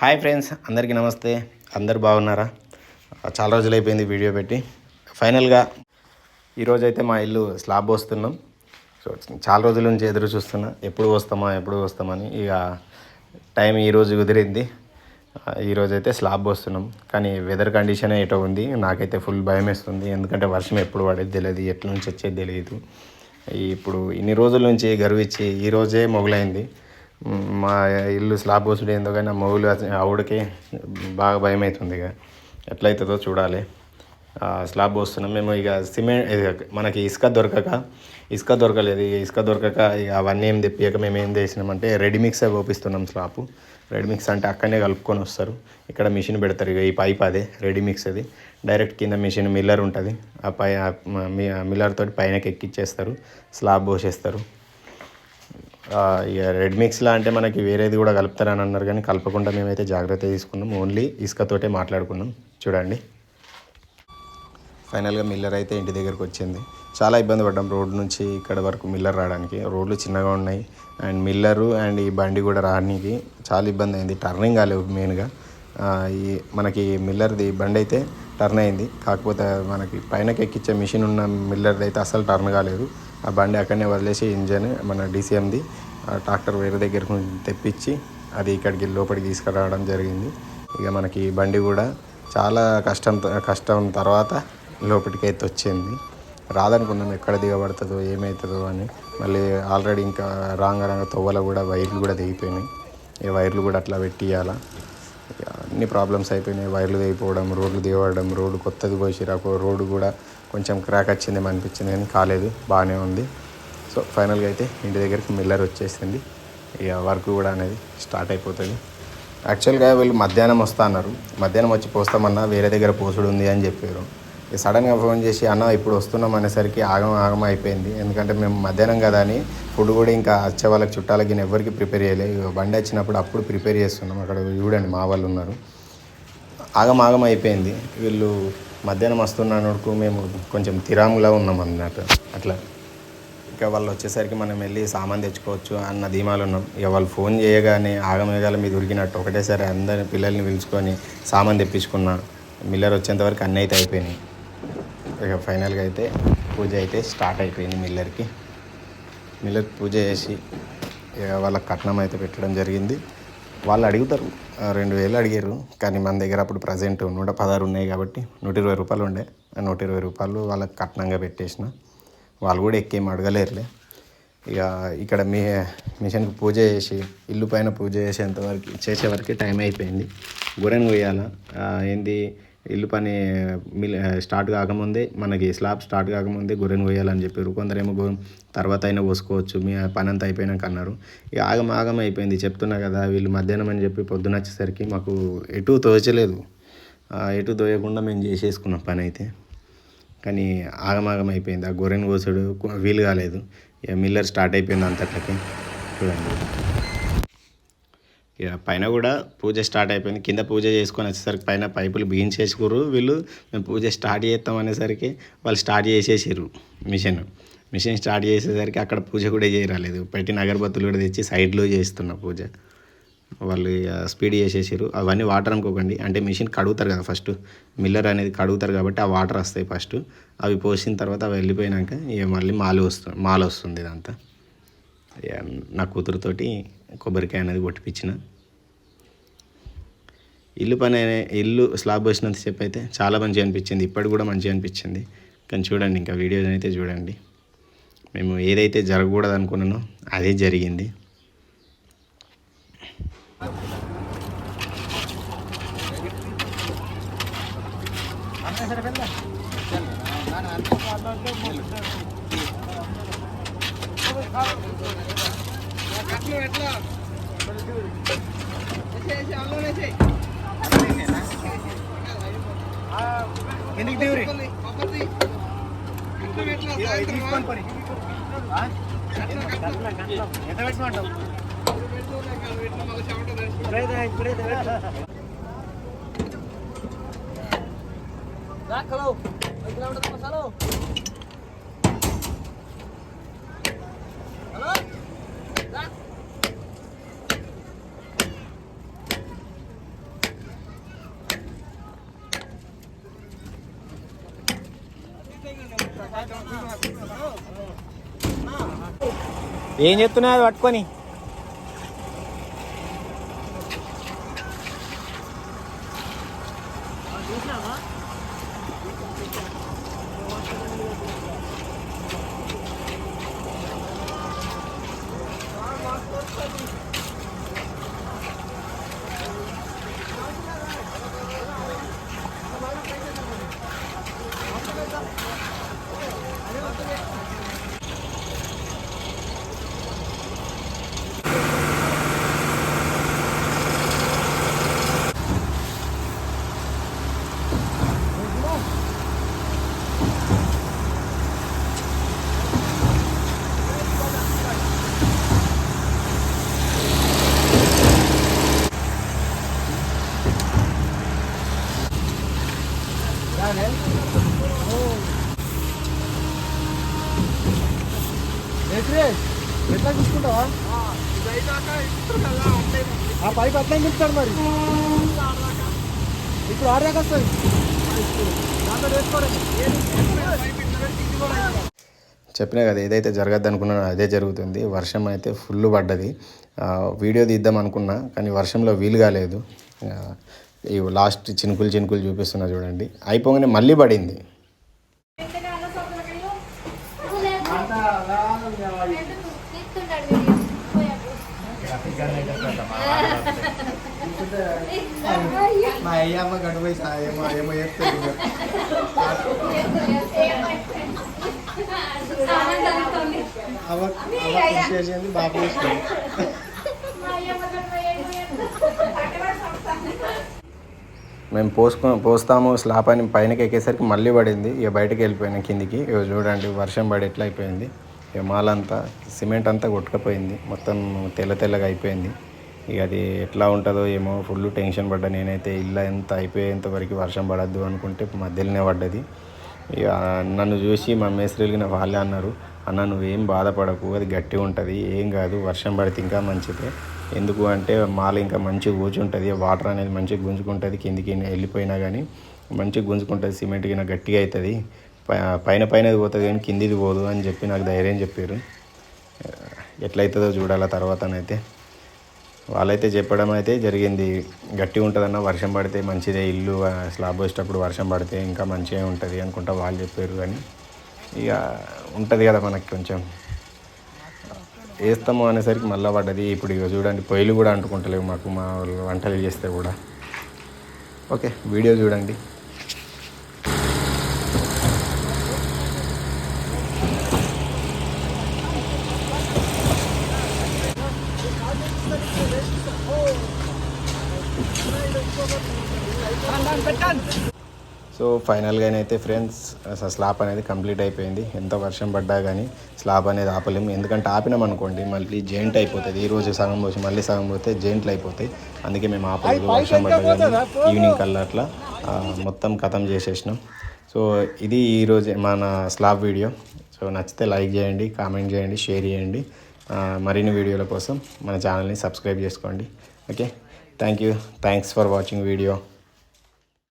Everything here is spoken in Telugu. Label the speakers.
Speaker 1: హాయ్ ఫ్రెండ్స్ అందరికీ నమస్తే. అందరు బాగున్నారా? చాలా రోజులు అయిపోయింది వీడియో పెట్టి. ఫైనల్గా ఈరోజు అయితే మా ఇల్లు స్లాబ్ వస్తున్నాం సో చాలా రోజుల నుంచి ఎదురు చూస్తున్నా. ఎప్పుడు వస్తామా ఎప్పుడు వస్తామని. ఇక టైం ఈరోజు కుదిరింది. ఈరోజు అయితే స్లాబ్ వస్తున్నాం కానీ వెదర్ కండిషన్ ఏటో ఉంది. నాకైతే ఫుల్ భయం వేస్తుంది ఎందుకంటే వర్షం ఎప్పుడు పడేది తెలియదు ఎట్ల నుంచి వచ్చేది తెలియదు ఇప్పుడు ఇన్ని రోజుల నుంచి గర్వించి ఈ రోజే మొదలైంది. మా ఇల్లు స్లాబ్ పోసుడు ఏందో కానీ ఆ మొగులు ఆవిడకి బాగా భయం అవుతుంది ఇక. ఎట్లయితుందో చూడాలి. స్లాబ్ పోస్తున్నాం మేము ఇక సిమెంట్ మనకి ఇసుక దొరకక ఇసుక దొరకలేదు. ఇక ఇసుక దొరకక ఇక అవన్నీ ఏం తెప్పియక మేము ఏం చేసినామంటే రెడీ మిక్స్ పోపిస్తున్నాం స్లాబ్ రెడీ మిక్స్ అంటే అక్కడనే కలుపుకొని వస్తారు. ఇక్కడ మిషన్ పెడతారు ఇక ఈ పైప్ అదే రెడీ మిక్స్ అది. డైరెక్ట్ కింద మిషన్ మిల్లర్ ఉంటుంది. ఆ పై ఆ మిల్లర్ తోటి పైనకి ఎక్కిచ్చేస్తారు. స్లాబ్ పోసేస్తారు. ఇక రెడ్ మిక్స్లా అంటే మనకి వేరేది కూడా కలుపుతారని అన్నారు కానీ కలపకుండా మేమైతే జాగ్రత్త తీసుకున్నాం. ఓన్లీ ఇసుకతోటే మాట్లాడుకున్నాం. చూడండి. ఫైనల్గా మిల్లర్ అయితే ఇంటి దగ్గరకు వచ్చింది. చాలా ఇబ్బంది పడ్డాం రోడ్ నుంచి ఇక్కడ వరకు మిల్లర్ రావడానికి. రోడ్లు చిన్నగా ఉన్నాయి. అండ్ మిల్లరు అండ్ ఈ బండి కూడా రావడానికి చాలా ఇబ్బంది అయింది. టర్నింగ్ కాలేవు మెయిన్గా ఈ మనకి మిల్లర్ది బండి అయితే టర్న్ అయింది. కాకపోతే మనకి పైనకి ఎక్కించే మిషన్ ఉన్న మిల్లర్ది అయితే అసలు టర్న్ కాలేదు. ఆ బండి అక్కడనే వదిలేసి ఇంజన్ మన డీసీఎంది ట్రాక్టర్ వేరే దగ్గరకు తెప్పించి అది ఇక్కడికి లోపలికి తీసుకురావడం జరిగింది. ఇక మనకి బండి కూడా చాలా కష్టం కష్టం తర్వాత లోపలికి అయితే వచ్చింది. రాదనుకున్నాం ఎక్కడ దిగబడుతుందో ఏమవుతుందో అని. మళ్ళీ ఆల్రెడీ ఇంకా రాంగ రాంగ తొవ్వల కూడా వైర్లు కూడా దిగిపోయినాయి. ఈ వైర్లు కూడా అట్లా పెట్టియాల అన్ని ప్రాబ్లమ్స్ అయిపోయినాయి. వైర్లు దిగిపోవడం రోడ్లు దిగబడడం రోడ్డు కొత్తది పోసిరాకు రోడ్డు కూడా కొంచెం క్రాక్ వచ్చిందేమో అనిపించింది కానీ కాలేదు బాగానే ఉంది. సో ఫైనల్గా అయితే ఇంటి దగ్గరికి మిల్లర్ వచ్చేసింది. ఇక వర్క్ కూడా అనేది స్టార్ట్ అయిపోతుంది. యాక్చువల్గా వీళ్ళు మధ్యాహ్నం వస్తా అన్నారు. మధ్యాహ్నం వచ్చి పోస్తామన్నా వేరే దగ్గర పోసుడు ఉంది అని చెప్పారు. ఇక సడన్గా ఫోన్ చేసి అన్న ఇప్పుడు వస్తున్నాం అనేసరికి ఆగం ఆగం అయిపోయింది. ఎందుకంటే మేము మధ్యాహ్నం కదా అని ఫుడ్ కూడా ఇంకా వచ్చే వాళ్ళకి చుట్టాలకి నేను ఎవరికి ప్రిపేర్ చేయలేదు ఇక బండి వచ్చినప్పుడు అప్పుడు ప్రిపేర్ చేస్తున్నాం. అక్కడ చూడండి మా వాళ్ళు ఉన్నారు. ఆగం ఆగం అయిపోయింది. వీళ్ళు మధ్యాహ్నం వస్తున్నకు మేము కొంచెం తిరాములా ఉన్నాం అన్నట్టు అట్లా. ఇక వాళ్ళు వచ్చేసరికి మనం వెళ్ళి సామాన్ తెచ్చుకోవచ్చు అన్న ధీమాలు ఉన్నాం. ఇక వాళ్ళు ఫోన్ చేయగానే ఆగమేగాల మీద ఉరికినట్టు ఒకటేసారి అందరి పిల్లల్ని పిలుచుకొని సామాన్ తెప్పించుకున్నా. మిల్లర్ వచ్చేంతవరకు అన్నీ అయితే అయిపోయినాయి. ఇక ఫైనల్గా అయితే పూజ అయితే స్టార్ట్ అయిపోయింది మిల్లర్కి. మిల్లర్ పూజ చేసి ఇక వాళ్ళకి కట్నం అయితే పెట్టడం జరిగింది. వాళ్ళు అడుగుతారు. రెండు వేలు అడిగారు. కానీ మన దగ్గర అప్పుడు ప్రజెంట్ నూట పదహారు ఉన్నాయి కాబట్టి నూట ఇరవై రూపాయలు ఉండే. నూట ఇరవై రూపాయలు వాళ్ళకి కట్నంగా పెట్టేసిన. వాళ్ళు కూడా ఎక్కేం అడగలేరులే. ఇక ఇక్కడ మీ మిషన్కి పూజ చేసి ఇల్లు పైన పూజ చేసేంతవరకు చేసేవరకు చేసే టైం అయిపోయింది. గొర్రెను కొయ్యాల? ఏంది? ఇల్లు పని మిల్ స్టార్ట్ కాకముందే మనకి స్లాబ్ స్టార్ట్ కాకముందే గొర్రెను కొయ్యాలని చెప్పారు. కొందరేమో తర్వాత అయినా కోసుకోవచ్చు మీ పని అంతా అయిపోయినాక అన్నారు. ఇక ఆగం ఆగం అయిపోయింది. చెప్తున్నా కదా వీళ్ళు మధ్యాహ్నం అని చెప్పి పొద్దున వచ్చేసరికి మాకు ఎటు తోచలేదు. ఎటు తోయకుండా మేము చేసేసుకున్నాం పని అయితే. కానీ ఆగమాగం అయిపోయింది. ఆ గొర్రెను కోసాడు వీలు కాలేదు. ఇక మిల్లర్ స్టార్ట్ అయిపోయింది అంతట్లకి. చూడండి. ఇక పైన కూడా పూజ స్టార్ట్ అయిపోయింది. కింద పూజ చేసుకొని వచ్చేసరికి పైన పైపులు బిగించేసుకుర్రు. వీళ్ళు మేము పూజ స్టార్ట్ చేస్తాం అనేసరికి వాళ్ళు స్టార్ట్ చేసేసారు మిషన్. మిషన్ స్టార్ట్ చేసేసరికి అక్కడ పూజ కూడా చేయరాలేదు. పెట్టిన అగరబత్తులు కూడా తెచ్చి సైడ్లో చేస్తున్న పూజ. వాళ్ళు ఇక స్పీడ్ చేసేసారు అవన్నీ వాటర్ అనుకోకండి. అంటే మిషన్ కడుగుతారు కదా ఫస్ట్. మిల్లర్ అనేది కడుగుతారు కాబట్టి ఆ వాటర్ వస్తాయి ఫస్ట్. అవి పోసిన తర్వాత అవి వెళ్ళిపోయినాక ఇక మళ్ళీ మాలు వస్తుంది మాల వస్తుంది ఇదంతా. నా కూతురుతోటి కొబ్బరికాయ అనేది కొట్టిపించిన ఇల్లు పని ఇల్లు స్లాబ్ వచ్చినంతసేపు అయితే చాలా మంచిగా అనిపించింది. ఇప్పటికి కూడా మంచిగా అనిపించింది. కానీ చూడండి ఇంకా వీడియోస్ అయితే చూడండి. మేము ఏదైతే జరగకూడదు అనుకున్నానో అదే జరిగింది. సరే ఎందుకు దేవుడి తీసుకొని పని ఎంత పెట్టమంటావు ఇప్పుడే ఇప్పుడే ఏం చెప్తున్నావు అది పట్టుకొని.
Speaker 2: ఎట్లా చూసుకుంటావా ఆ పైప్ అట్లా నింపుతాడు మరి ఇప్పుడు ఆడదాకా వస్తుంది
Speaker 1: చెప్పినా కదా ఏదైతే జరగద్దు అనుకున్నానో అదే జరుగుతుంది. వర్షం అయితే ఫుల్ పడ్డది. వీడియో తీద్దాం అనుకున్నా కానీ వర్షంలో వీలు కాలేదు. లాస్ట్ చినుకులు చినుకులు చూపిస్తున్నా చూడండి. అయిపోగానే మళ్ళీ పడింది. మా అయ్యమ్మ గడువు ఏమో ఏమో చెప్తుంది అవ అవ చేసింది బాబు మేము పోసుకో పోస్తాము స్లాబ్ అని పైనకి ఎక్కేసరికి మళ్ళీ పడింది. ఇక బయటకు వెళ్ళిపోయినా కిందికి. ఇక చూడండి వర్షం పడి ఎట్లా అయిపోయింది. ఇక మాలంతా సిమెంట్ అంతా కొట్టుకపోయింది. మొత్తం తెల్ల తెల్లగా అయిపోయింది. ఇక అది ఎట్లా ఉంటుందో ఏమో ఫుల్ టెన్షన్ పడ్డా నేనైతే. ఇల్లు ఎంత అయిపోయేంత వరకు వర్షం పడద్దు అనుకుంటే మధ్యలోనే పడ్డది. ఇక నన్ను చూసి మా మేస్త్రీలు వాళ్ళే అన్నారు అన్న నువ్వేం బాధపడకు అది గట్టి ఉంటుంది ఏం కాదు వర్షం పడితే ఇంకా మంచిదే. ఎందుకు అంటే మాల ఇంకా మంచిగా కూర్చుంటుంది వాటర్ అనేది మంచిగా గుంజుకుంటుంది కిందికి వెళ్ళిపోయినా కానీ మంచిగా గుంజుకుంటుంది సిమెంట్ కింద గట్టిగా అవుతుంది పై- పైన పైనది పోతుంది కానీ కిందిది పోదు అని చెప్పి నాకు ధైర్యం చెప్పారు ఎట్లయితుందో చూడాల తర్వాతనైతే వాళ్ళైతే చెప్పడం అయితే జరిగింది గట్టి ఉంటుందన్న వర్షం పడితే మంచిదే ఇల్లు స్లాబ్ వచ్చేటప్పుడు వర్షం పడితే ఇంకా మంచిగా ఉంటుంది అనుకుంటా వాళ్ళు చెప్పారు కానీ. ఇక ఉంటుంది కదా మనకి కొంచెం. వేస్తాము అనేసరికి మళ్ళీ పడ్డది. ఇప్పుడు ఇక చూడండి పొయ్యిలు కూడా అంటుకుంటలేవు మాకు మా వంటలు చేస్తే కూడా. ఓకే వీడియో చూడండి. సో ఫైనల్గానైతే ఫ్రెండ్స్ స్లాబ్ అనేది కంప్లీట్ అయిపోయింది. ఎంత వర్షం పడ్డా కానీ స్లాబ్ అనేది ఆపలేము ఎందుకంటే ఆపినాం అనుకోండి మళ్ళీ జెయింట్ అయిపోతుంది ఈ రోజు సగం పోసి మళ్ళీ సగం పోతే జెయింట్లు అయిపోతాయి. అందుకే మేము ఆపలేదు. వర్షం పడ్డా కానీ ఈవినింగ్ కల్లా అట్లా మొత్తం ఖతం చేసేసినాం. సో ఇది ఈరోజు మన స్లాబ్ వీడియో. సో నచ్చితే లైక్ చేయండి కామెంట్ చేయండి షేర్ చేయండి. మరిన్ని వీడియోల కోసం మన ఛానల్ని సబ్స్క్రైబ్ చేసుకోండి. Okay? Thank you. Thanks for watching video.